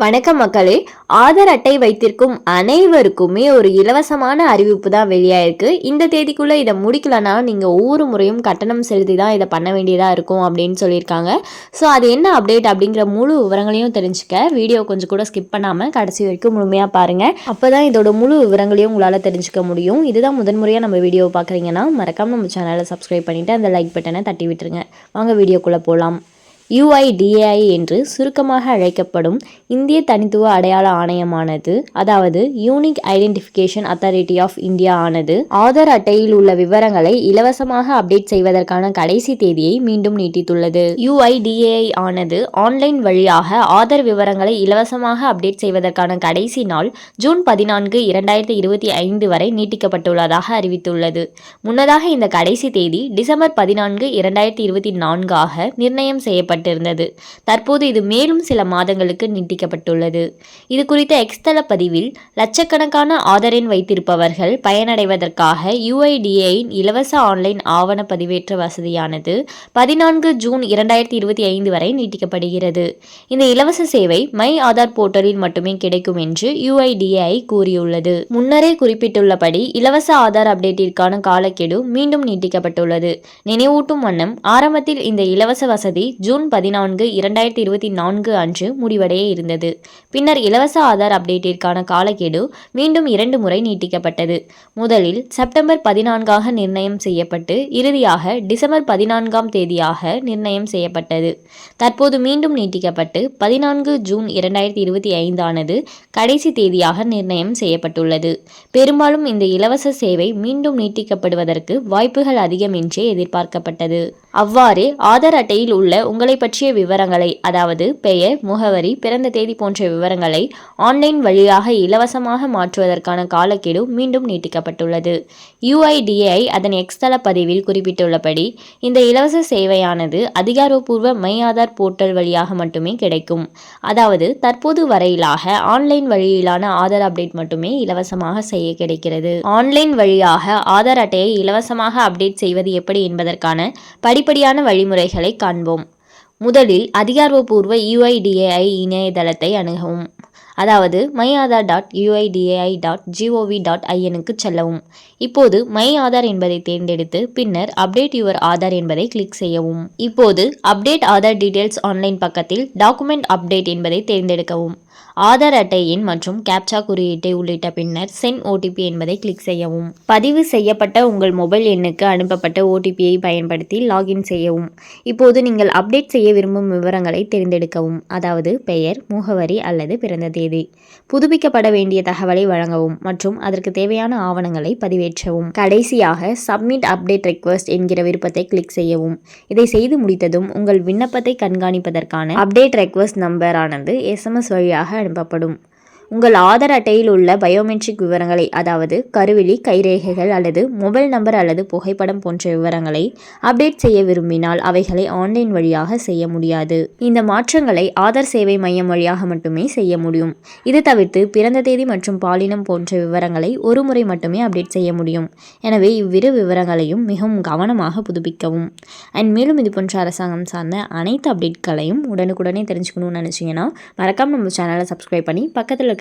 வணக்கம் மக்களே. ஆதார் அட்டை வைத்திருக்கும் அனைவருக்குமே ஒரு இலவசமான அறிவிப்பு தான் வெளியாயிருக்கு. இந்த தேதிக்குள்ளே இதை முடிக்கலனாலும் நீங்கள் ஒவ்வொரு முறையும் கட்டணம் செலுத்தி தான் இதை பண்ண வேண்டியதாக இருக்கும் அப்படின்னு சொல்லியிருக்காங்க. ஸோ அது என்ன அப்டேட் அப்படிங்கிற முழு விவரங்களையும் தெரிஞ்சுக்க வீடியோ கொஞ்சம் கூட ஸ்கிப் பண்ணாமல் கடைசி வரைக்கும் முழுமையாக பாருங்கள் அப்போ தான் இதோட முழு விவரங்களையும் உங்களால் தெரிஞ்சுக்க முடியும். இதுதான் முதன்முறையாக நம்ம வீடியோ பார்க்குறீங்கன்னா மறக்காமல் நம்ம சேனலை சப்ஸ்கிரைப் பண்ணிவிட்டு அந்த லைக் பட்டனை தட்டி விட்டுருங்க. வாங்க வீடியோக்குள்ளே போகலாம் யுஐடிஏஐ என்று சுருக்கமாக அழைக்கப்படும் இந்திய தனித்துவ அடையாள ஆணையமானது அதாவது unique identification authority of India ஆனது ஆதார் அட்டையில் உள்ள விவரங்களை இலவசமாக அப்டேட் செய்வதற்கான கடைசி தேதியை மீண்டும் நீட்டித்துள்ளது. யுஐடிஏஐ ஆனது ஆன்லைன் வழியாக ஆதார் விவரங்களை இலவசமாக அப்டேட் செய்வதற்கான கடைசி நாள் ஜூன் பதினான்கு இரண்டாயிரத்தி இருபத்தி ஐந்து வரை நீட்டிக்கப்பட்டுள்ளதாக அறிவித்துள்ளது. முன்னதாக இந்த கடைசி தேதி டிசம்பர் பதினான்கு இரண்டாயிரத்தி இருபத்தி நான்காக நிர்ணயம் செய்யப்பட்டது. செய்யப்பட்டிருந்தது தற்போது இது மேலும் சில மாதங்களுக்கு நீட்டிக்கப்பட்டுள்ளது. இது குறித்த எக்ஸ்தல பதிவில் லட்சக்கணக்கான ஆதார் எண் வைத்திருப்பவர்கள் பயனடைவதற்காக யுஐடிஏயின் இலவச ஆன்லைன் ஆவண பதிவேற்ற வசதியானது பதினான்கு ஜூன் இரண்டாயிரத்தி இருபத்தி ஐந்து வரை நீட்டிக்கப்படுகிறது. இந்த இலவச சேவை மை ஆதார் போர்ட்டலில் மட்டுமே கிடைக்கும் என்று யுஐடிஏஐ கூறியுள்ளது. முன்னரே குறிப்பிட்டுள்ளபடி இலவச ஆதார் அப்டேட்டிற்கான காலக்கெடு மீண்டும் நீட்டிக்கப்பட்டுள்ளது. நினைவூட்டும் வண்ணம் ஆரம்பத்தில் இந்த இலவச வசதி ஜூன் பதினான்கு இரண்டாயிரத்தி இருபத்தி நான்கு அன்று முடிவடைய இருந்தது. பின்னர் இலவச ஆதார் அப்டேட்டிற்கான காலக்கெடு மீண்டும் இரண்டு முறை நீட்டிக்கப்பட்டது. முதலில் செப்டம்பர் பதினான்காக நிர்ணயம் செய்யப்பட்டு இறுதியாக டிசம்பர் பதினான்காம் தேதியாக நிர்ணயம் செய்யப்பட்டது. தற்போது மீண்டும் நீட்டிக்கப்பட்டு பதினான்கு ஜூன் இரண்டாயிரத்தி இருபத்தி ஐந்தானது கடைசி தேதியாக நிர்ணயம் செய்யப்பட்டுள்ளது. பெரும்பாலும் இந்த இலவச சேவை மீண்டும் நீட்டிக்கப்படுவதற்கு வாய்ப்புகள் அதிகம் என்றே எதிர்பார்க்கப்பட்டது. அவ்வாறு ஆதார் அட்டையில் உள்ள உங்களை பற்றிய விவரங்களை அதாவது பெயர் முகவரி பிறந்த தேதி போன்ற விவரங்களை ஆன்லைன் வழியாக இலவசமாக மாற்றுவதற்கான காலக்கெடு மீண்டும் நீட்டிக்கப்பட்டுள்ளது. யுஐடிஏஐ அதன் எக்ஸ்தள பதிவில் குறிப்பிட்டுள்ளபடி இந்த இலவச சேவையானது அதிகாரப்பூர்வ மை ஆதார் போர்ட்டல் வழியாக மட்டுமே கிடைக்கும். அதாவது தற்போது வரையிலாக ஆன்லைன் வழியிலான ஆதார் அப்டேட் மட்டுமே இலவசமாக செய்ய கிடைக்கிறது. ஆன்லைன் வழியாக ஆதார் அட்டையை இலவசமாக அப்டேட் செய்வது எப்படி என்பதற்கான படிப்படியான வழிமுறைகளை காண்போம். முதலில் அதிகாரப்பூர்வ யுஐடிஏஐ இணையதளத்தை அணுகவும். அதாவது my Aadhaar dot UIDAI dot GOV dot ஐஎனுக்கு செல்லவும். இப்போது மை ஆதார் என்பதை தேர்ந்தெடுத்து பின்னர் அப்டேட் யுவர் ஆதார் என்பதை கிளிக் செய்யவும். இப்போது அப்டேட் ஆதார் டீடைல்ஸ் ஆன்லைன் பக்கத்தில் டாக்குமெண்ட் அப்டேட் என்பதை தேர்ந்தெடுக்கவும். ஆதார் அட்டை எண் மற்றும் கேப்சா குறியீட்டை உள்ளிட்ட பின்னர் சென் ஓடிபி என்பதை கிளிக் செய்யவும். பதிவு செய்யப்பட்ட உங்கள் மொபைல் எண்ணுக்கு அனுப்பப்பட்ட ஓடிபியை பயன்படுத்தி லாகின் செய்யவும். இப்போது நீங்கள் அப்டேட் செய்ய விரும்பும் விவரங்களை தேர்ந்தெடுக்கவும். அதாவது பெயர் முகவரி அல்லது பிறந்த தேதி. புதுப்பிக்கப்பட வேண்டிய தகவலை வழங்கவும் மற்றும் அதற்கு தேவையான ஆவணங்களை பதிவேற்றவும். கடைசியாக சப்மிட் அப்டேட் ரெக்வஸ்ட் என்கிற விருப்பத்தை கிளிக் செய்யவும். இதை செய்து முடித்ததும் உங்கள் விண்ணப்பத்தை கண்காணிப்பதற்கான அப்டேட் ரெக்வஸ்ட் நம்பரானது எஸ்எம்எஸ் வழியாக அனுப்பப்படும். உங்கள் ஆதார் அட்டையில் உள்ள பயோமெட்ரிக் விவரங்களை அதாவது கருவிழி கைரேகைகள் அல்லது மொபைல் நம்பர் அல்லது புகைப்படம் போன்ற விவரங்களை அப்டேட் செய்ய விரும்பினால் அவைகளை ஆன்லைன் வழியாக செய்ய முடியாது. இந்த மாற்றங்களை ஆதார் சேவை மையம் வழியாக மட்டுமே செய்ய முடியும். இது தவிர்த்து பிறந்த தேதி மற்றும் பாலினம் போன்ற விவரங்களை ஒரு முறை மட்டுமே அப்டேட் செய்ய முடியும். எனவே இவ்விரு விவரங்களையும் மிகவும் கவனமாக புதுப்பிக்கவும். அண்ட் மேலும் இது போன்ற அரசாங்கம் சார்ந்த அனைத்து அப்டேட்களையும் உடனுக்குடனே தெரிஞ்சுக்கணும்னு நினச்சிங்கன்னா மறக்காமல் நம்ம சேனலை சப்ஸ்கிரைப் பண்ணி பக்கத்தில் இருக்க